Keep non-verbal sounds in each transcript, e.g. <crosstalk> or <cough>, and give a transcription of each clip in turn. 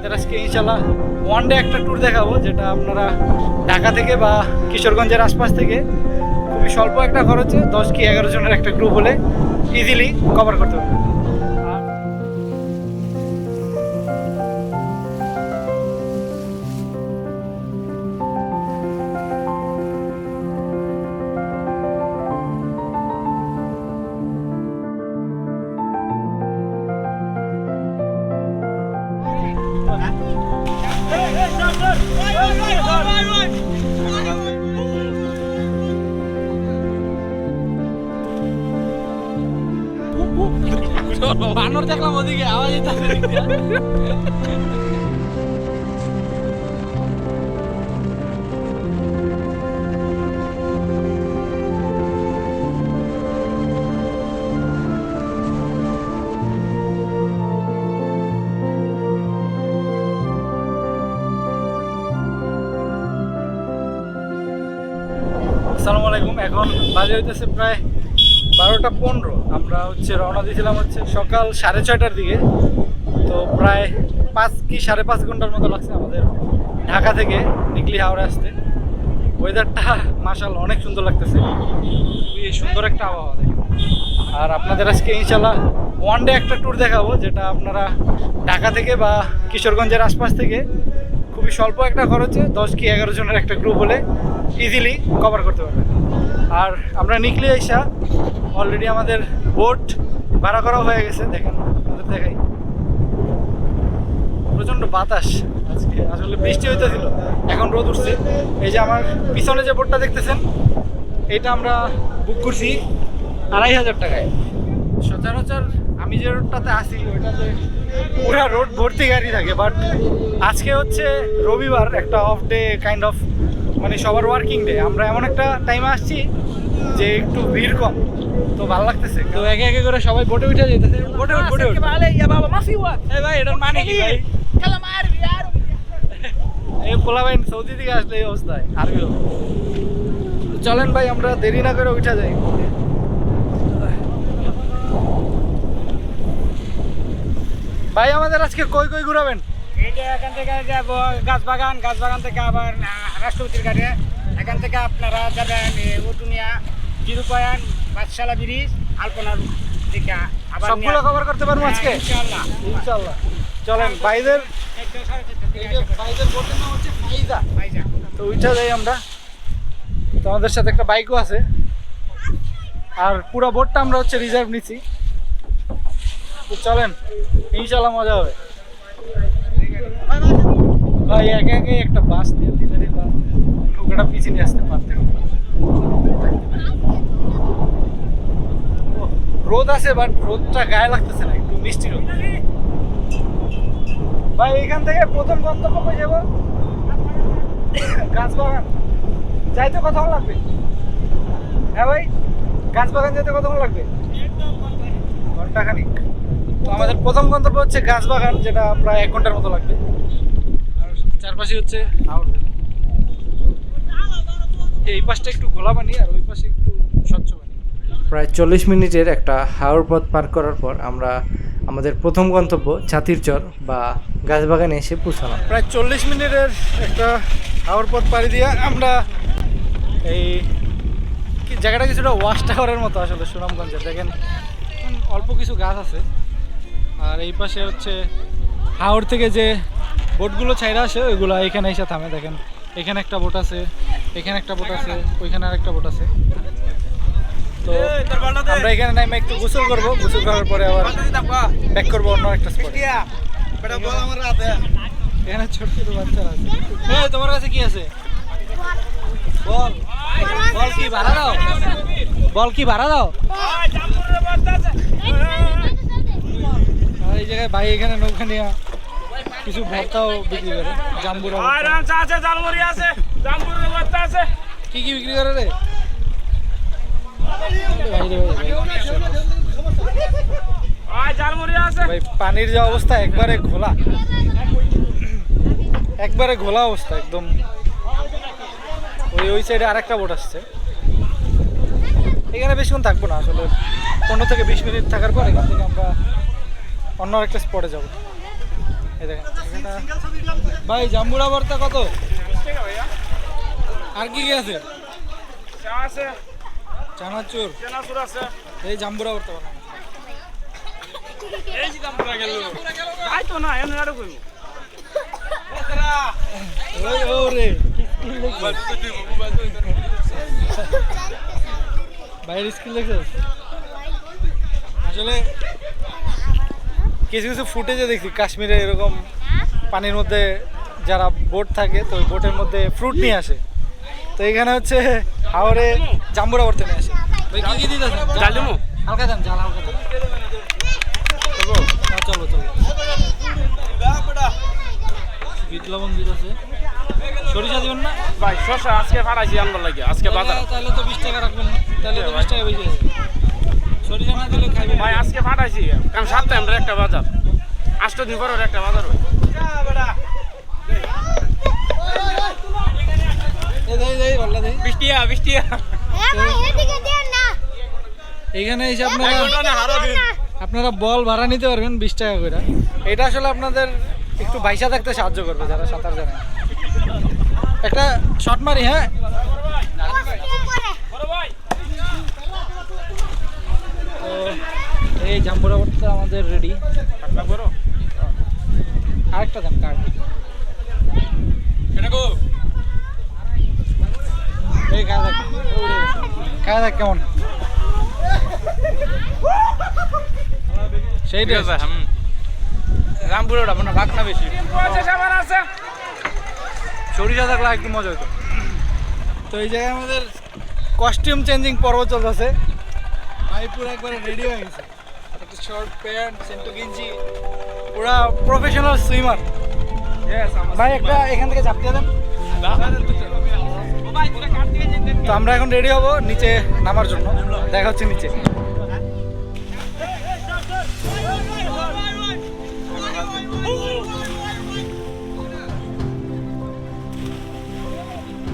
আপনাদের আজকে ইনশাল্লাহ ওয়ান ডে একটা ট্যুর দেখাবো, যেটা আপনারা ঢাকা থেকে বা কিশোরগঞ্জের আশপাশ থেকে। খুবই স্বল্প একটা খরচে, দশ কি এগারো জনের একটা গ্রুপ হলে ইজিলি কভার করতে পারবেন। দেখলাম ওদিকে আওয়াজ আসসালামু আলাইকুম এখন বাজে হইতেছে প্রায় বারোটা পনেরো। আমরা হচ্ছে রওনা দিয়েছিলাম হচ্ছে সকাল সাড়ে ছয়টার দিকে। তো প্রায় পাঁচ কি সাড়ে পাঁচ ঘণ্টার মতো লাগছে আমাদের ঢাকা থেকে নিকলি হাওড়ে আসতে। ওয়েদারটা মাসাল অনেক সুন্দর লাগতেছে। খুবই সুন্দর একটা আবহাওয়া দেখে আর আপনাদের আজকে ইনশাল্লাহ ওয়ান ডে একটা ট্যুর দেখাবো, যেটা আপনারা ঢাকা থেকে বা কিশোরগঞ্জের আশপাশ থেকে খুবই স্বল্প একটা খরচে দশ কি এগারো জনের একটা গ্রুপ হলে ইজিলি কভার করতে পারবেন। আর আমরা নিকলি আইসা অলরেডি আমাদের বোট ভাড়া করা হয়ে গেছে, দেখেন দেখাই। প্রচণ্ড বাতাস আজকে, আসলে বৃষ্টি হইতেছিল, এখন রোদ উঠছে। এই যে আমার পিছনে যে বোটটা দেখতেছেন, এটা আমরা বুক করছি আড়াই হাজার টাকায়। সচরাচর আমি যে রোডটাতে আসি, ওইটাতে পুরা রোড ভর্তি গাড়ি থাকে বাট আজকে হচ্ছে রবিবার, একটা অফ ডে কাইন্ড অফ মানে সবার ওয়ার্কিং ডে আমরা এমন একটা টাইমে আসছি যে একটু ভিড় কম। তো ভালো লাগতেছে। তো একে একে করে সবাই বোটে উঠে যেতেছে বোটে উঠ বোটে উঠ। এই ভাই এটার মানে কি ভাই? এই পোলা ভাই সৌদি থেকে আসলে এই অবস্থায় আরবি হবে। তো চলেন ভাই আমরা দেরি না করে উঠা যাই। ভাই আমাদের আজকে কই কই ঘুরাবেন? এইটা এখান থেকে যাব গাছ বাগান গাছ বাগান থেকে আবার রাষ্ট্রপতির ঘাটে এখান থেকে আপনারা যাবেন এ, উটুনিয়া বাদশালা ব্রিজ আলপনার দিকে। আবার সবগুলো কভার করতে পারব আজকে? ইনশাআল্লাহ। ইনশাল্লাহ চলেন বোটের নাম হচ্ছে ফাইজা। তো যাই আমরা। তো আমাদের সাথে একটা বাইকও আছে। আর পুরো বোটটা আমরা হচ্ছে রিজার্ভ নিচ্ছি চলেন ইনশাল্লাহ মজা হবে। ভাই, একে একে একটা বাস দিয়ে দিলে নৌকাটা পিছিয়ে নিয়ে আসতে পারতে রোদ আছে বাট রোদটা গায়ে লাগতেছে না, একটু মিষ্টি রোদ। ভাই, এখান থেকে প্রথম গন্তব্য কই যাব? গাছ বাগান যাইতে কতক্ষণ লাগবে? হ্যাঁ ভাই গাছ বাগান যেতে কতক্ষণ লাগবে? ঘণ্টা খানিক তো আমাদের প্রথম গন্তব্য হচ্ছে গাছ বাগান যেটা প্রায় এক ঘণ্টার মতো লাগবে। চারপাশে হচ্ছে হাওড় এই পাশটা একটু গোলা পানি আর ওই পাশে একটু স্বচ্ছ পানি। প্রায় চল্লিশ মিনিটের একটা হাওড় পথ পার করার পর আমরা আমাদের প্রথম গন্তব্য ছাতিরচর বা গাছবাগানে এসে পৌঁছালাম। প্রায় চল্লিশ মিনিটের একটা হাওড় পথ পাড়ি দিয়ে আমরা এই জায়গাটা কিছুটা ওয়াশ টাওয়ারের মতো আসলে সুনামগঞ্জে। দেখেন অল্প কিছু গাছ আছে। আর এই পাশে হচ্ছে হাওড় থেকে যে বোটগুলো ছাইরা আসে ওইগুলো এখানে এসে থামে দেখেন। এখানে একটা বোট আছে এখানে একটা বোট আছে ওইখানে আর একটা বোট আছে। তো আমরা এখানে নামে একটু গোসল করব গোসল করার পরে আবার ব্যাক করব অন্য একটা স্পট এখানে ছোট ছোট বাচ্চারা আছে। এই, তোমার কাছে কি আছে? বল। বল কি ভাড়া দাও? বল কি ভাড়া দাও? আর এই জায়গায় ভাই এখানে নৌকা নিয়ে কিছু ভর্তাও বিক্রি করে। জাম্বুরা। আছে জালমুড়ি আছে জামপুরের ভর্তা আছে। কি কি বিক্রি করে রে? ভাই পানির যা অবস্থা একবারে ঘোলা। একবারে ঘোলা অবস্থা একদম। ওই ওই সাইডে আরেকটা বোট আসছে। এখানে বেশিক্ষণ থাকব না আসলে পনেরো থেকে বিশ মিনিট থাকার পর এখান থেকে আমরা অন্য একটা স্পটে যাব। ভাই জাম্বুরা ভর্তা কত? আর কি কি আছে? চানাচুর। আছে। এই জাম্বুরা ভর্তা বানানো। এই যে গেল। তাই তো না এমন আরও কইব ওই ওরে স্কিল আসলে কিছু কিছু ফুটেজে দেখছি কাশ্মীরে এরকম পানির মধ্যে যারা বোট থাকে তো বোটের মধ্যে ফ্রুট নিয়ে আসে। তো এখানে হচ্ছে হাওড়ে জাম্বুরা ভর্তা নিয়ে আসে। দিমু? জাল হালকা চলো চলো বিট লবণ দিতেছে। সরিষা দিবেন না? ভাই শশা আজকে ফাড়াইছি আনবার লাগে আজকে বাজার। তাহলে- তাহলে তো বিশ টাকা রাখবেন তাহলে তো বিশ টাকা বেশি আছে সরিষা না দিলে খাইবেন ভাই আজকে ফাটাইছি কারণ সপ্তাহে আমরা একটা বাজার। আষ্ট দিন পর ওর একটা বাজার বৃষ্টিয়া বৃষ্টিয়া। এইখানে এসে আপনারা আপনারা বল ভাড়া নিতে পারবেন বিশ টাকা করে। এটা আসলে আপনাদের একটু বাইসা থাকতে সাহায্য করবে যারা সাঁতার জানে। একটা শট মারি হ্যাঁ তো এই জাম্বুরা ভর্তা আমাদের রেডি আরেকটা দেন কার্ড এই খাওয়া দেখ খাওয়া দেখ কেমন? সেই রামপুরের আপনার ভাগ না বেশি। আছে সরিষা থাকলে একটু মজা হতো তো এই জায়গায় আমাদের কস্টিউম চেঞ্জিং পর্ব চলতেছে। ভাই পুরো একবারে রেডি হয়ে গেছে। একটা শর্ট প্যান্ট সেন্টু গেঞ্জি পুরা প্রফেশনাল সুইমার ভাই একটা এখান থেকে ঝাঁপ দিয়ে দেন। তো আমরা এখন রেডি হব নিচে নামার জন্য। দেখা হচ্ছে নিচে।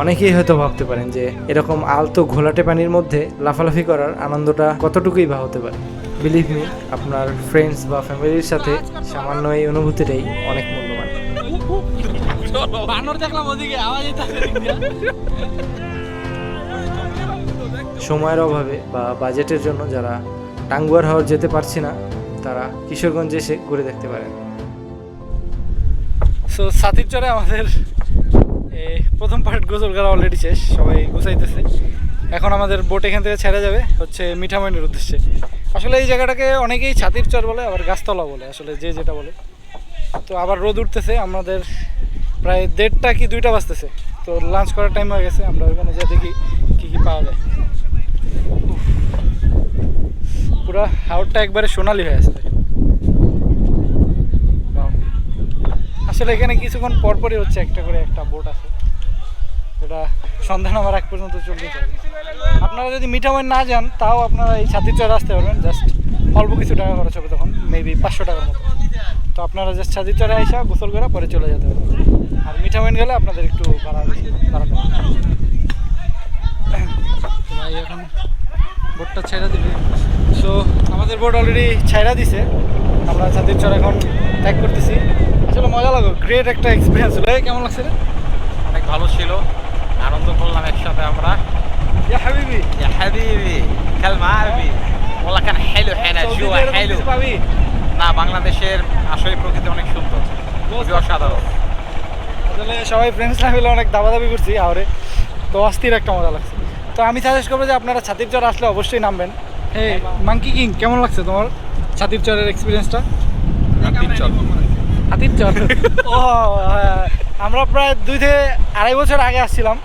অনেকেই হয়তো ভাবতে পারেন যে এরকম আলতো ঘোলাটে পানির মধ্যে লাফালাফি করার আনন্দটা কতটুকুই বা হতে পারে। বিলিভ মি আপনার ফ্রেন্ডস বা ফ্যামিলির সাথে সামান্য এই অনুভূতিটাই অনেক মূল্যবান। সময়ের অভাবে বা বাজেটের জন্য যারা টাঙ্গুয়ার হাওর যেতে পারছি না, তারা কিশোরগঞ্জ এসে ঘুরে দেখতে পারেন। সো সাতির চরে আমাদের প্রথম পার্ট গোসল করা অলরেডি শেষ, সবাই গোছাইতেছে। এখন আমাদের বোট এখান থেকে ছেড়ে যাবে, হচ্ছে মিঠামইনের উদ্দেশ্যে। আসলে এই জায়গাটাকে অনেকেই ছাতির চর বলে, আবার গাছতলা বলে, আসলে যে যেটা বলে। তো আবার রোদ উঠতেছে, আমাদের প্রায় দেড়টা কি দুইটা বাজতেছে। তো লাঞ্চ করার টাইম হয়ে গেছে, আমরা ওখানে যা দেখি, কী কী পাওয়া যায়। পুরা হাওড়টা একবারে সোনালি হয়ে দেখেন। আসলে এখানে কিছুক্ষণ পরপরই হচ্ছে একটা করে একটা বোট আছে। যেটা সন্ধ্যা নামার এক পর্যন্ত চলতে থাকবে আপনারা যদি মিঠামইন না যান, তাও আপনারা এই ছাতির চর আসতে পারবেন। জাস্ট অল্প কিছু টাকা খরচ হবে তখন মেবি পাঁচশো টাকার মতো। তো আপনারা জাস্ট ছাতির চরে আইসা গোসল করে পরে চলে যেতে পারবেন। আর মিঠামইন গেলে আপনাদের একটু ভাড়া বাড়াতে ভাই, এখন বোটটা ছেড়ে দিবে। সো আমাদের বোট অলরেডি ছেড়া দিছে। আমরা ছাতির চর এখন ত্যাগ করতেছি। আসলে মজা লাগো গ্রেট একটা এক্সপিরিয়েন্স হলো কেমন লাগছে অনেক ভালো ছিল। আনন্দ করলাম একসাথে আমরা ইয়া হাবিবি يا حبيبي كلمة عربي والله كان حلو هنا সৌদিতে جوا এরকম حلو কিছু পাবি না বাংলাদেশের আসলে প্রকৃতি অনেক সুন্দর খুবই অসাধারণ আসলে সবাই ফ্রেন্ডসরা মিলে অনেক দাবাদাবি করছি আহরে তো অস্থির একটা মজা লাগছে তো আমি সাজেস্ট করবো যে আপনারা ছাতির চর আসলে অবশ্যই নামবেন হে মাঙ্কি কিং কেমন লাগছে তোমার ছাতির চরের এক্সপিরিয়েন্সটা হাতির চর <laughs> ও হ্যাঁ, আমরা প্রায় দুই থেকে আড়াই বছর আগে আসছিলাম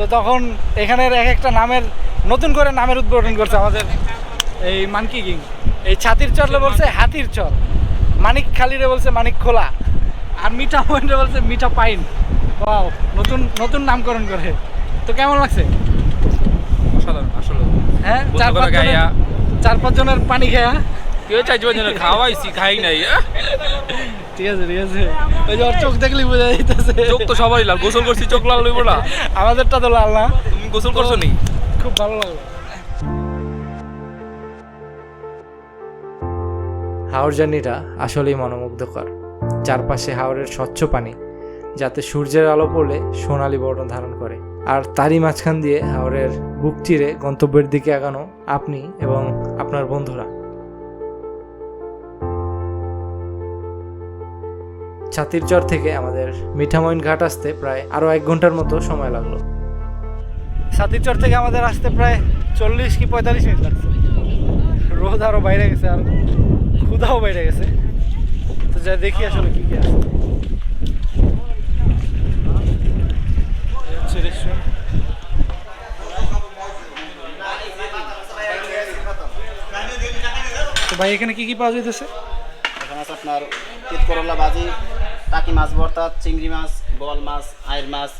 তো তখন এখানের এক একটা নামের নতুন করে নামের উদ্বোধন করছে আমাদের এই মানকি কিং। এই ছাতির চরলে বলছে হাতির চর। মানিক খালিরে বলছে মানিক খোলা। আর মিঠা পয়েন্টে বলছে মিঠা পাইন। ওয়াও নতুন নতুন নামকরণ করে। তো কেমন লাগছে? অসাধারণ আসলে। হ্যাঁ চার পাঁচ জনের চার পাঁচ জনের পানি খেয়া কেউ চাইছে যেন খাওয়াইছি খাই নাই। <laughs> ঠিক আছে ঠিক আছে। ওই যে ওর চোখ দেখলেই বোঝা যাইতেছে। চোখ তো সবাই লাল গোসল করছি চোখ লাল লইব না। আমাদেরটা তো লাল না। তুমি গোসল করছ নি? খুব ভালো লাগল। হাওড় জার্নিটা আসলেই মনোমুগ্ধকর। চারপাশে হাওরের স্বচ্ছ পানি যাতে সূর্যের আলো পড়লে সোনালি বর্ণ ধারণ করে। আর তারই মাঝখান দিয়ে হাওরের বুক চিরে গন্তব্যের দিকে আগানো আপনি এবং আপনার বন্ধুরা। ছাতির চর থেকে আমাদের মিঠামইন ঘাট আসতে প্রায় আরও এক ঘণ্টার মতো সময় লাগল। ছাতির চর থেকে আমাদের আসতে প্রায় চল্লিশ কি পঁয়তাল্লিশ মিনিট লাগছে। রোদ আরও বাইরে গেছে আর ক্ষুধাও বাইরে গেছে। তো যা দেখি আসলে কি কি আছে। ভাই, এখানে কি কি পাওয়া যাইতেছে? এখানে আছে আপনার করলা ভাজি টাকি মাছ ভর্তা চিংড়ি মাছ বল মাছ আয়ের মাছ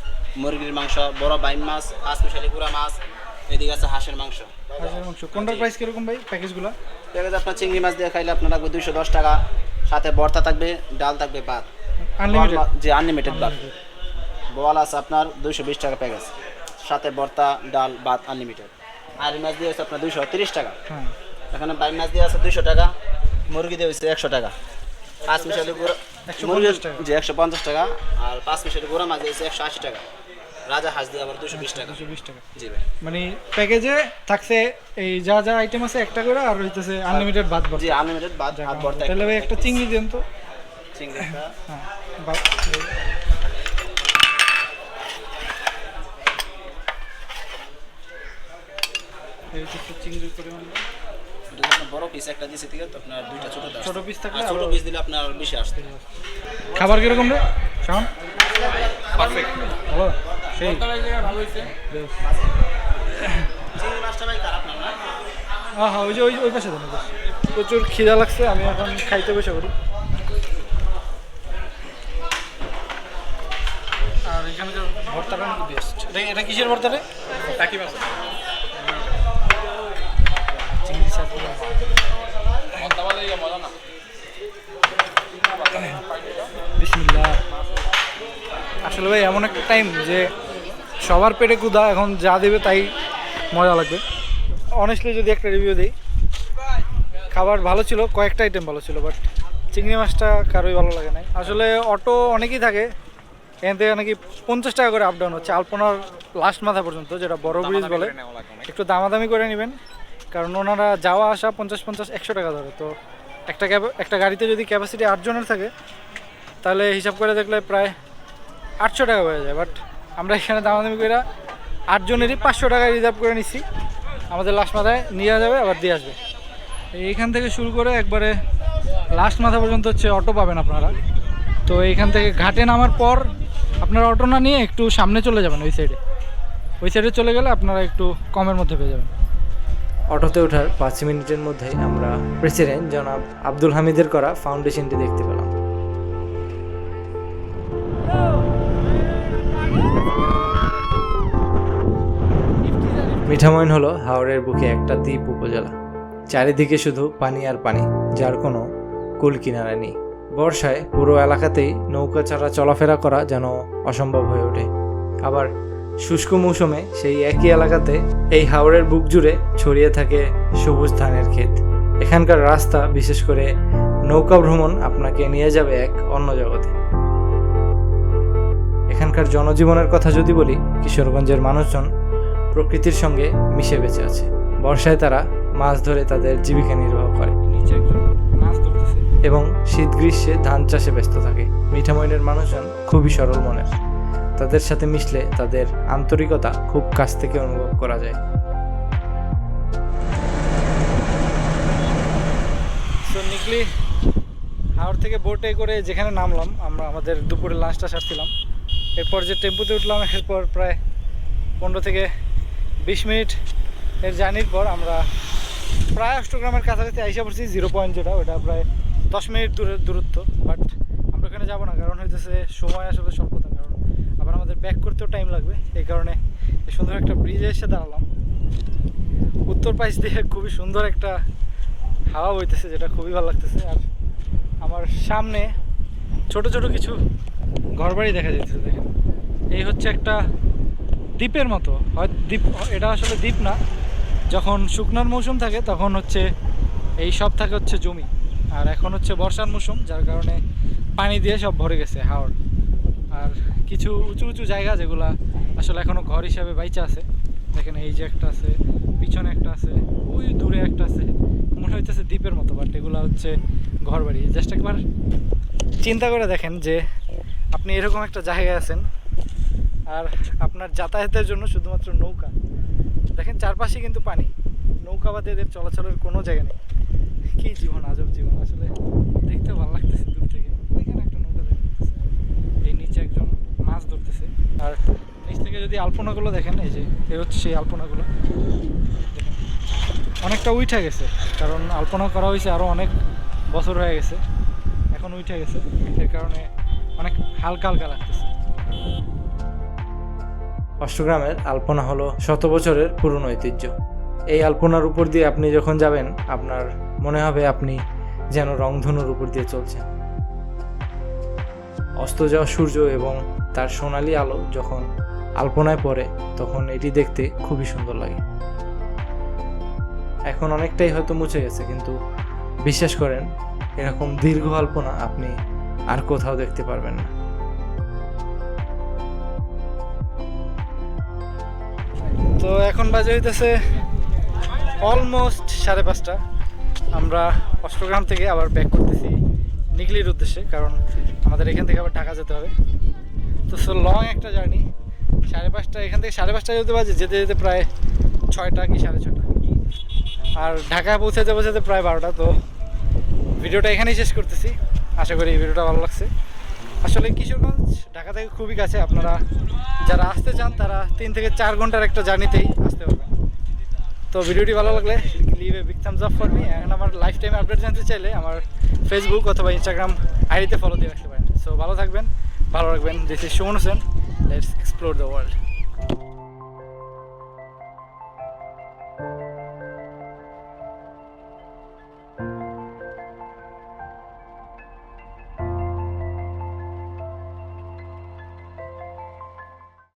মুরগির মাংস বড় বাইম মাছ পাঁচ মিশালি গুঁড়া মাছ এদিকে আছে হাঁসের মাংস। হাঁসের মাংস। কোনটার প্রাইস কীরকম ভাই প্যাকেজগুলো আছে আপনার চিংড়ি মাছ দিয়ে খাইলে আপনার লাগবে দুইশো দশ টাকা। সাথে ভর্তা থাকবে ডাল থাকবে ভাত। আনলিমিটেড জি আনলিমিটেড ভাত। বল আছে আপনার দুইশো বিশ টাকা প্যাকেজ সাথে ভর্তা ডাল ভাত আনলিমিটেড আর মাছ দিয়ে হচ্ছে আপনার দুইশো তিরিশ টাকা। হ্যাঁ। এখানে বাইম মাছ দিয়ে আছে দুইশো টাকা মুরগি দিয়ে হচ্ছে একশো টাকা। পাঁচ মিশালি গুঁড়ো 150 মুরগির। জি একশো পঞ্চাশ টাকা আর পাঁচ মিশালি গুঁড়া মাছ দিয়ে একশো আশি টাকা। রাজা হাঁস দিয়ে আবার দুশো বিশ টাকা। দুশো বিশ টাকা। জি ভাই। মানে প্যাকেজে থাকছে এই যা যা আইটেম আছে একটা করে আর হইতেছে আনলিমিটেড ভাত জি আনলিমিটেড ভাত ভাত ভর্তা তাহলে ভাই একটা চিংড়ি দেন তো। চিংড়ি হ্যাঁ এই চিংড়ির পরিমাণ আপনার বড় পিস একটা দিয়েছে ঠিক আছে তো আপনার দুইটা ছোট দাও ছোট পিস থাকলে আর ছোট পিস দিলে আপনার বেশি আসতে। খাবার কীরকম রে শাওন? পারফেক্ট ভালো? সেই। চিংড়ি মাছটা ভাই কার আপনার না হ্যাঁ হ্যাঁ ওই যে ওই ওই পাশে দেন ওই পাশে। প্রচুর খিদা লাগছে আমি এখন খাইতে বসে করি আর এখানে যে ভর্তাটা নাকি বেস্ট এটা এটা কিসের ভর্তা রে? টাকি মাছ চিংড়ি চাটনি মজা না বিসমিল্লাহ আসলে ভাই এমন একটা টাইম যে সবার পেটে কুদা এখন যা দেবে তাই মজা লাগবে। অনেস্টলি যদি একটা রিভিউ দিই খাবার ভালো ছিল কয়েকটা আইটেম ভালো ছিল বাট চিংড়ি মাছটা কারোই ভালো লাগে নাই। আসলে অটো অনেকেই থাকে এখান থেকে নাকি পঞ্চাশ টাকা করে আপ ডাউন হচ্ছে আলপনার লাস্ট মাথা পর্যন্ত যেটা বড় ব্রিজ বলে। একটু দামাদামি করে নেবেন কারণ ওনারা যাওয়া আসা পঞ্চাশ পঞ্চাশ একশো টাকা ধরে তো একটা একটা গাড়িতে যদি ক্যাপাসিটি আটজনের থাকে, তাহলে হিসাব করে দেখলে প্রায় আটশো টাকা হয়ে যায়। বাট আমরা এখানে দামাদামি করে আটজনেরই পাঁচশো টাকা রিজার্ভ করে নিচ্ছি। আমাদের লাস্ট মাথায় নিয়ে যাবে, আবার দিয়ে আসবে। এইখান থেকে শুরু করে একবারে লাস্ট মাথা পর্যন্ত হচ্ছে অটো পাবেন আপনারা। তো এইখান থেকে ঘাটে নামার পর আপনারা অটো না নিয়ে একটু সামনে চলে যাবেন ওই সাইডে ওই সাইডে চলে গেলে আপনারা একটু কমের মধ্যে পেয়ে যাবেন। অটোতে ওঠার পাঁচ মিনিটের মধ্যেই আমরা প্রেসিডেন্ট জনাব আব্দুল হামিদের করা ফাউন্ডেশনটি দেখতে পেলাম। মিঠামইন হলো হাওড়ের বুকে একটা দ্বীপ উপজেলা। চারিদিকে শুধু পানি আর পানি, যার কোনো কুল কিনারা নেই। বর্ষায় পুরো এলাকাতেই নৌকা ছাড়া চলাফেরা করা যেন অসম্ভব হয়ে ওঠে। আবার শুষ্ক মৌসুমে সেই একই এলাকাতে এই হাওড়ের বুক জুড়ে ছড়িয়ে থাকে সবুজ ধানের ক্ষেত। এখানকার রাস্তা বিশেষ করে নৌকা ভ্রমণ আপনাকে নিয়ে যাবে এক অন্য জগতে। এখানকার জনজীবনের কথা যদি বলি কিশোরগঞ্জের মানুষজন প্রকৃতির সঙ্গে মিশে বেঁচে আছে। বর্ষায় তারা মাছ ধরে তাদের জীবিকা নির্বাহ করে। এবং শীত গ্রীষ্মে ধান চাষে ব্যস্ত থাকে। মিঠামইনের মানুষজন খুবই সরল মনের। তাদের সাথে মিশলে তাদের আন্তরিকতা খুব কাছ থেকে অনুভব করা যায়। তো নিকলি হাওড় থেকে বোটে করে যেখানে নামলাম, আমরা আমাদের দুপুরে লাঞ্চটা সারছিলাম। এরপর যে টেম্পুতে উঠলাম, এরপর প্রায় পনেরো থেকে বিশ মিনিট এর জার্নির পর আমরা প্রায় অষ্টগ্রামের কাছাকাছি আইসা পড়ছি জিরো পয়েন্ট যেটা, ওটা প্রায় দশ মিনিট দূরের দূরত্ব। বাট আমরা ওখানে যাব না, কারণ হইতেছে সময় আসলে আবার আমাদের ব্যাক করতেও টাইম লাগবে। এই কারণে সুন্দর একটা ব্রিজে এসে দাঁড়ালাম। উত্তর পাশ দিয়ে খুবই সুন্দর একটা হাওয়া বইতেছে, যেটা খুবই ভালো লাগতেছে। আর আমার সামনে ছোট ছোট কিছু ঘরবাড়ি দেখা যাচ্ছে দেখেন। এই হচ্ছে একটা দ্বীপের মতো। হয় দ্বীপ, এটা আসলে দ্বীপ না। যখন শুকনার মৌসুম থাকে, তখন হচ্ছে এই সব থাকে হচ্ছে জমি। আর এখন হচ্ছে বর্ষার মৌসুম, যার কারণে পানি দিয়ে সব ভরে গেছে হাওড় আর কিছু উঁচু উঁচু জায়গা যেগুলা আসলে এখনও ঘর হিসাবে বাইচা আছে। দেখেন এই যে একটা আছে, পিছনে একটা আছে, ওই দূরে একটা আছে। মনে হইতেছে দ্বীপের মতো বাট এগুলো হচ্ছে ঘর বাড়ি জাস্ট একবার চিন্তা করে দেখেন যে আপনি এরকম একটা জায়গায় আছেন আর আপনার যাতায়াতের জন্য শুধুমাত্র নৌকা। দেখেন চারপাশে কিন্তু পানি। নৌকা বাদে এদের চলাচলের কোনো জায়গা নেই। কি জীবন, আজব জীবন। আসলে দেখতে ভালো লাগতেছে দূর থেকে। ওইখানে একটা নৌকা দেখা যাচ্ছে এই নিচে একজন মাছ ধরতেছে। আর নিচ থেকে যদি আলপনাগুলো দেখেন, এই যে, এই হচ্ছে সেই আলপনাগুলো। অনেকটা উঠে গেছে, কারণ আলপনা করা হয়েছে আরও অনেক বছর হয়ে গেছে। এখন উঠে গেছে, এর কারণে অনেক হালকা হালকা লাগতেছে। অষ্টগ্রামের আলপনা হলো শত বছরের পুরনো ঐতিহ্য। এই আলপনার উপর দিয়ে আপনি যখন যাবেন, আপনার মনে হবে আপনি যেন রংধনুর উপর দিয়ে চলছেন। অস্ত যাওয়া সূর্য এবং তার সোনালি আলো যখন আলপনায় পড়ে, তখন এটি দেখতে খুবই সুন্দর লাগে। এখন অনেকটাই হয়তো মুছে গেছে, কিন্তু বিশ্বাস করেন, এরকম দীর্ঘ আলপনা আপনি আর কোথাও দেখতে পারবেন না। তো এখন বাজে হইতেছে অলমোস্ট সাড়ে পাঁচটা। আমরা অষ্টগ্রাম থেকে আবার ব্যাক করতেছি নিগলির উদ্দেশ্যে, কারণ আমাদের এখান থেকে আবার ঢাকা যেতে হবে। তো সো লং একটা জার্নি সাড়ে পাঁচটা, এখান থেকে সাড়ে পাঁচটা যেতে বাজে, যেতে যেতে প্রায় ছয়টা কি সাড়ে ছটা আর ঢাকা পৌঁছাতে পৌঁছাতে প্রায় বারোটা, তো ভিডিওটা এখানেই শেষ করতেছি। আশা করি এই ভিডিওটা ভালো লাগছে। আসলে কিশোরগঞ্জ ঢাকা থেকে খুবই কাছে, আপনারা যারা আসতে চান, তারা তিন থেকে চার ঘণ্টার একটা জার্নিতেই আসতে পারবেন। তো ভিডিওটি ভালো লাগলে leave a big thumbs up for me এখন আমার লাইফ টাইম আপডেট জানতে চাইলে আমার ফেসবুক অথবা ইনস্টাগ্রাম আইডিতে ফলো দিয়ে রাখতে পারেন। সো ভালো থাকবেন ভালো রাখবেন। This is Suman Hossain let's explore the world